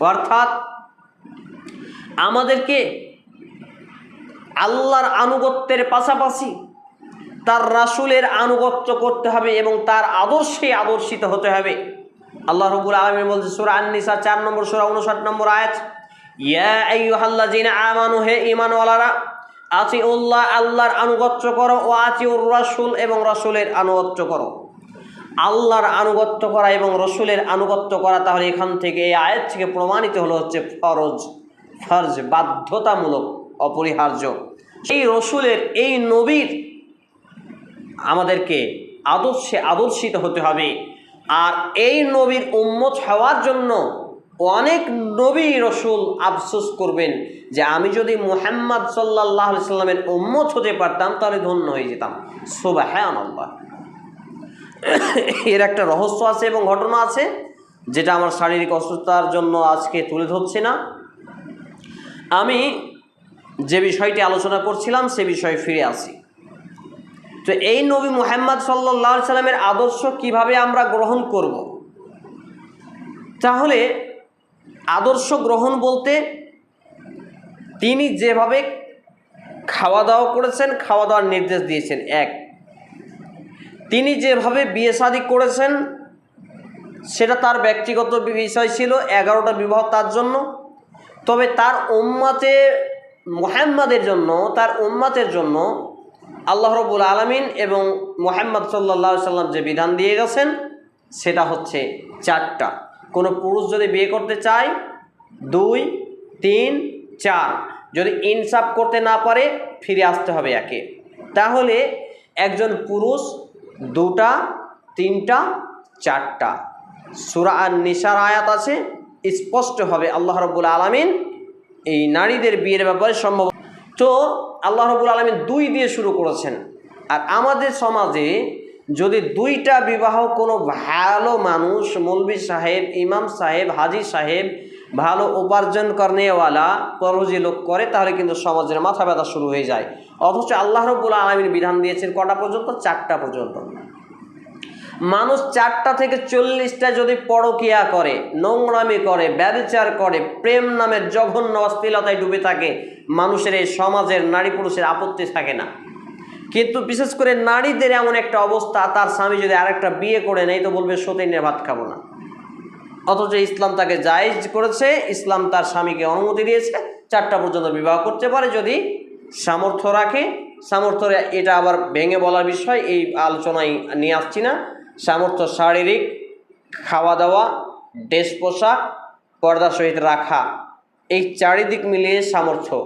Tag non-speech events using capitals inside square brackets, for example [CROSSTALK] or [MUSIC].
অর্থাৎ আমাদেরকে আল্লাহর আনুগত্যের পাশাপাশি তার রাসূলের আনুগত্য করতে হবে এবং তার আদর্শে আদর্শিত হতে হবে। আল্লাহ রবুল আলমী বলছে, সুরা আন্নিসা চার নম্বর, সুরা উনষাট নম্বর আয়াত, ইয়া আমানু, হে ঈমানওয়ালারা আতি উল্লাহ আল্লাহর আনুগত্য করো, ও আতি উর রাসূল এবং রাসূলের আনুগত্য করো। আল্লাহর আনুগত্য করা এবং রসুলের আনুগত্য করা, তাহলে এখান থেকে এই আয়াত থেকে প্রমাণিত হলো হচ্ছে ফরজ ফরজ, বাধ্যতামূলক, অপরিহার্য। এই রসুলের এই নবীর আমাদেরকে আদর্শে আদর্শিত হতে হবে। আর এই নবীর উম্মত হওয়ার জন্য অনেক নবী রসুল আফসোস করবেন যে আমি যদি মুহাম্মদ সাল্লাহ সাল্লামের উম্মত হতে পারতাম, তাহলে ধন্য হয়ে যেতাম। সুবাহ আল্লাহ [COUGHS] এর একটা রহস্য আছে এবং ঘটনা আছে, যেটা আমার শারীরিক অসুস্থতার জন্য আজকে তুলে ধরছি না। আমি যে বিষয়টি আলোচনা করছিলাম, সে বিষয়ে ফিরে আসি। তো এই নবী মোহাম্মদ সাল্লাহ সাল্লামের আদর্শ কীভাবে আমরা গ্রহণ করব? তাহলে আদর্শ গ্রহণ বলতে তিনি যেভাবে খাওয়া দাওয়া করেছেন, খাওয়া দাওয়ার নির্দেশ দিয়েছেন। এক তিনি যেভাবে বিয়ে শাদি করেছেন, সেটা তার ব্যক্তিগত বিষয় ছিল, এগারোটা বিবাহ তার জন্য। তবে তার উম্মাতে মোহাম্মদের জন্য, তার উম্মাতের জন্য আল্লাহ রবুল আলমিন এবং মোহাম্মদ সাল্লা সাল্লাম যে বিধান দিয়ে গেছেন, সেটা হচ্ছে চারটা। কোনো পুরুষ যদি বিয়ে করতে চায়, দুই, তিন, চার, যদি ইনসাফ করতে না পারে, ফিরে আসতে হবে একে। তাহলে একজন পুরুষ দুটা, তিনটা, চারটা। সুরা আর নিশার আয়াত আছে স্পষ্টভাবে আল্লাহ রবুল আলমিন এই নারীদের বিয়ের ব্যাপারে সম্ভব তো আল্লাহ রবুল আলমিন দুই দিয়ে শুরু করেছেন। আর আমাদের সমাজে যদি দুইটা বিবাহ কোনো ভালো মানুষ মৌলবী সাহেব, ইমাম সাহেব, হাজি সাহেব ভালো উপার্জন করেওয়ালা পরজি লোক করে, তাহলে কিন্তু সমাজের মাথা ব্যথা শুরু হয়ে যায়। অথচ আল্লাহ রবুল আলমিন বিধান দিয়েছেন, কটা পর্যন্ত? চারটা পর্যন্ত। মানুষ চারটা থেকে চল্লিশটা যদি পরকিয়া করে, নোংরামি করে, ব্যবচার করে, প্রেম নামের জঘন্য অশ্লীলতায় ডুবে থাকে, মানুষের এই সমাজের নারী পুরুষের আপত্তি থাকে না। কিন্তু বিশেষ করে নারীদের এমন একটা অবস্থা, তার স্বামী যদি আরেকটা বিয়ে করে নেয়, তো বলবে, সতীনের ভাত খাব না। অথচ ইসলাম তাকে জায়জ করেছে, ইসলাম তার স্বামীকে অনুমতি দিয়েছে, চারটা পর্যন্ত বিবাহ করতে পারে যদি সামর্থ্য রাখে। সামর্থ্য এটা আবার ভেঙে বলার বিষয়, এই আলোচনায় নিয়ে আসছি না। সামর্থ্য শারীরিক খাওয়া দাওয়া ড্রেস পোশাক, পর্দা সহিত রাখা, এই চারিদিক মিলিয়ে সামর্থ্য।